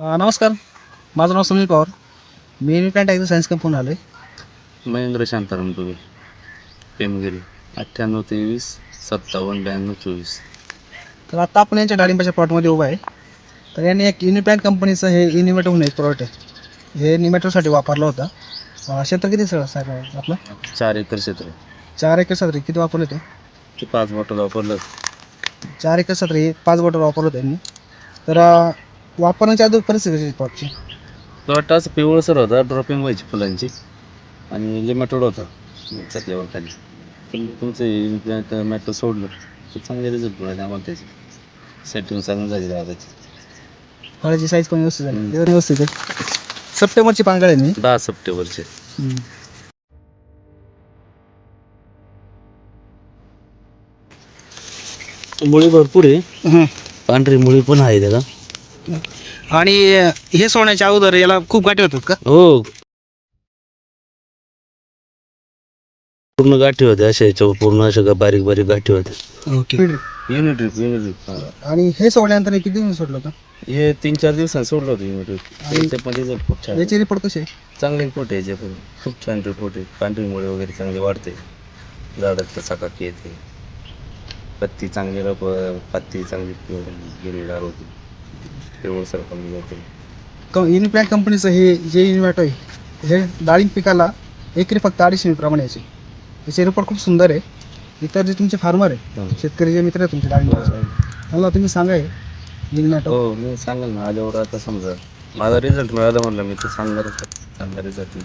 नमस्कार. माझं नाव सुनील पवार. मी unit plant agro science company आलो आहे महेंद्र शांताराम तुबे पेमगिरी अठ्ठ्याण्णव तेवीस सत्तावन्न ब्याण्णव चोवीस. तर आता आपण यांच्या डाळिंबाच्या प्लॉटमध्ये उभा आहे. तर यांनी एक युनिट प्लॅन्ट कंपनीचं हे इनिमेटो म्हणून एक प्रॉडक्ट आहे. हे निमेटोसाठी वापरलं होतं. क्षेत्र किती सर साहेब आपलं? चार एकर क्षेत्र. चार एकर सत्र किती वापरलं ते? ते पाच बॉटल वापरलं. चार एकर हे पाच बॉटल वापरलं होतं यांनी तर वापरण्याच्या अगोदर परिस्थिती कशी प्लॉटची प्लॉट असं पिवळसर होता ड्रॉपिंग व्हायची फुलांची. आणि लिमिटेड होता सत्यावर खाली. पण तुमचं मॅटो सोडलं तर चांगले रिझल्ट मिळाले आम्हाला त्याचे. सेटिंग चांगली झाली दादाची फळाची साईज पण व्यवस्थित झाली. जेवण व्यवस्थित आहे. सप्टेंबरची पांगळ आहे मी दहा सप्टेंबरचे. मुळी भरपूर आहे. हं. पांढरी मुळी पण आहे त्याला. आणि हे सोडण्याच्या अगोदर याला खूप गाठी होतात का? हो. पूर्ण गाठी होत्या अशा याच्यावर पूर्ण अशा गा- बारीक बारीक गाठी होत्या. Okay. Unit trip unit trip आणि हे सोडल्यानंतर हे किती दिवस सोडलं होतं? हे तीन चार दिवसांनी सोडलं होतं युनिट ट्रिप आणि- जर खूप छान. याचे रिपोर्ट कसे? आहे? चांगले रिपोर्ट आहे याचे पण. खूप छान रिपोर्ट आहे. पांढरी मुळे वगैरे चांगले वाढते. झाडात चकाकी येते. पत्ती चांगली रप पत्ती चांगली गिरवीदार होती पिवळसर कमी जाते क कंपनीचं हे जे युनिमॅटो आहे हे डाळिंब पिकाला एकरी फक्त अडीचशे प्रमाणे याचे याचे रिपोर्ट खूप सुंदर आहे. इतर जे तुमचे फार्मर आहे हं. शेतकरी जे मित्र आहे तुमचे डाळिंबाचे त्यांना तुम्ही सांगा हे. युनिमॅटो हो मी सांगेल ना आल्यावर आता समजा. माझा रिझल्ट मिळाला म्हणलं मी तर सांगणारच आहे. चांगला रिझल्ट